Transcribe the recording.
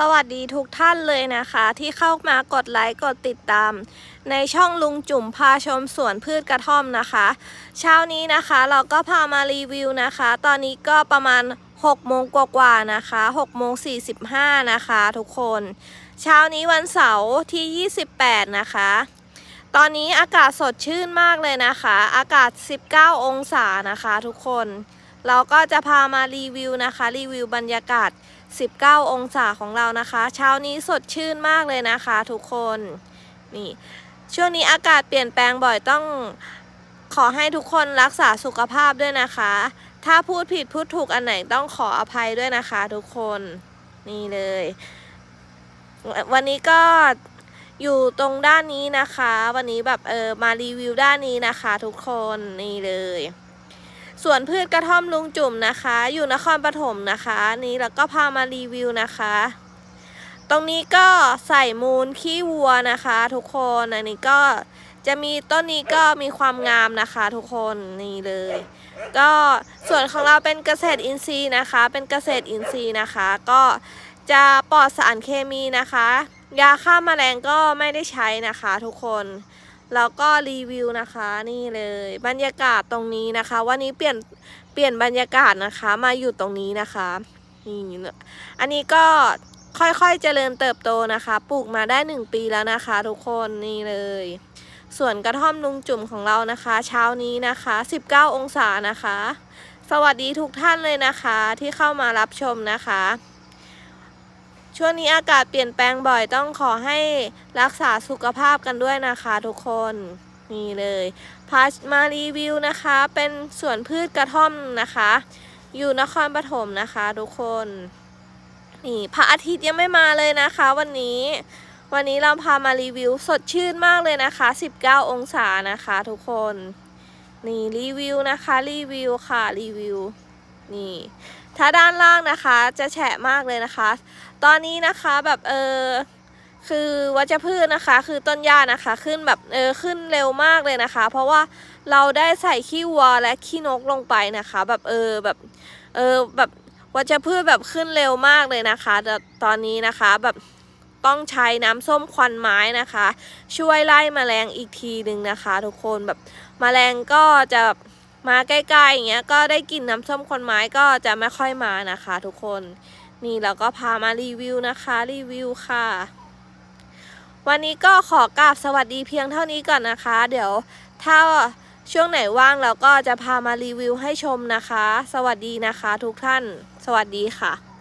สวัสดีทุกท่านเลยนะคะ ที่เข้ามากดไลค์กดติดตาม ในช่องลุงจุ่มพาชมสวนพืชกระท่อมนะคะ เช้านี้นะคะเราก็พามารีวิวนะคะ ตอนนี้ก็ประมาณ6โมงกว่าๆนะคะ6โมง45นะคะทุกคน เช้านี้วันเสาร์ที่ 28 นะคะ ตอนนี้อากาศสดชื่นมากเลยนะคะ อากาศ 19 องศานะคะทุกคน เราก็จะพามารีวิวนะคะ รีวิวบรรยากาศ 19 องศาของเรานะคะ เช้านี้สดชื่นมากเลยนะคะทุกคนนี่ช่วงนี้อากาศเปลี่ยนแปลงบ่อยต้องขอให้ทุกคนรักษาสุขภาพด้วยนะคะ ถ้าพูดผิดพูดถูกอันไหนต้องขออภัยด้วยนะคะทุกคนนี่เลย วันนี้ก็อยู่ตรงด้านนี้นะคะ วันนี้แบบเออมารีวิวด้านนี้นะคะ ทุกคนนี่เลย ส่วนพืชกระท่อมลุงจุ่มนะคะ อยู่นครปฐมนะคะนี่แล้วก็พามารีวิวนะคะ ตรงนี้ก็ใส่มูลขี้วัวนะคะ ทุกคนอันนี้ก็จะมีต้นนี้ก็มีความงามนะคะทุกคนนี่เลย ก็ส่วนของเราเป็นเกษตรอินทรีย์นะคะ เป็นเกษตรอินทรีย์นะคะ ก็จะปลอดสารเคมีนะคะ ยาฆ่าแมลงก็ไม่ได้ใช้นะคะ ทุกคน แล้วก็รีวิวนะคะนี่เลยบรรยากาศตรงนี้นะคะ วันนี้เปลี่ยนเปลี่ยนบรรยากาศนะคะมาอยู่ตรงนี้นะคะนี่อันนี้ก็ค่อยๆเจริญเติบโตนะคะ ปลูกมาได้หนึ่งปีแล้วนะคะ ทุกคนนี่เลย ส่วนกระท่อมลุงจุ่มของเรานะคะ เช้านี้นะคะ 19 องศานะคะ สวัสดีทุกท่านเลยนะคะที่เข้ามารับชมนะคะ ช่วงนี้อากาศเปลี่ยนแปลงบ่อยต้องขอให้รักษาสุขภาพกันด้วยนะคะทุกคนนี่เลยพามารีวิวนะคะ เป็นสวนพืชกระท่อมนะคะ อยู่นครปฐมนะคะทุกคนนี่พระอาทิตย์ยังไม่มาเลยนะคะ วันนี้ วันนี้เราพามารีวิวสดชื่นมากเลยนะคะ 19 องศานะคะทุกคนนี่รีวิวนะคะรีวิวค่ะรีวิวนี่ ถ้าด้านล่างนะคะจะแฉะมากเลยนะคะ ตอนนี้นะคะแบบเออคือวัชพืชนะคะ คือต้นหญ้านะคะ ขึ้นแบบเออขึ้นเร็วมากเลยนะคะ เพราะว่าเราได้ใส่ขี้วัวและขี้นกลงไปนะคะ แบบเออแบบเออแบบวัชพืชแบบขึ้นเร็วมากเลยนะคะแต่ตอนนี้นะคะแบบต้องใช้น้ำส้มควันไม้นะคะ ช่วยไล่แมลงอีกทีหนึ่งนะคะ ทุกคนแบบแมลงก็จะแบบ มาใกล้ๆอย่างเงี้ยก็ได้กลิ่นน้ำส้มคนไม้ก็จะไม่ค่อยมานะคะ ทุกคนนี่เราก็พามารีวิวนะคะรีวิวค่ะ วันนี้ก็ขอกราบสวัสดีเพียงเท่านี้ก่อนนะคะ เดี๋ยวถ้าช่วงไหนว่างเราก็จะพามารีวิวให้ชมนะคะ สวัสดีนะคะ ทุกท่าน สวัสดีค่ะ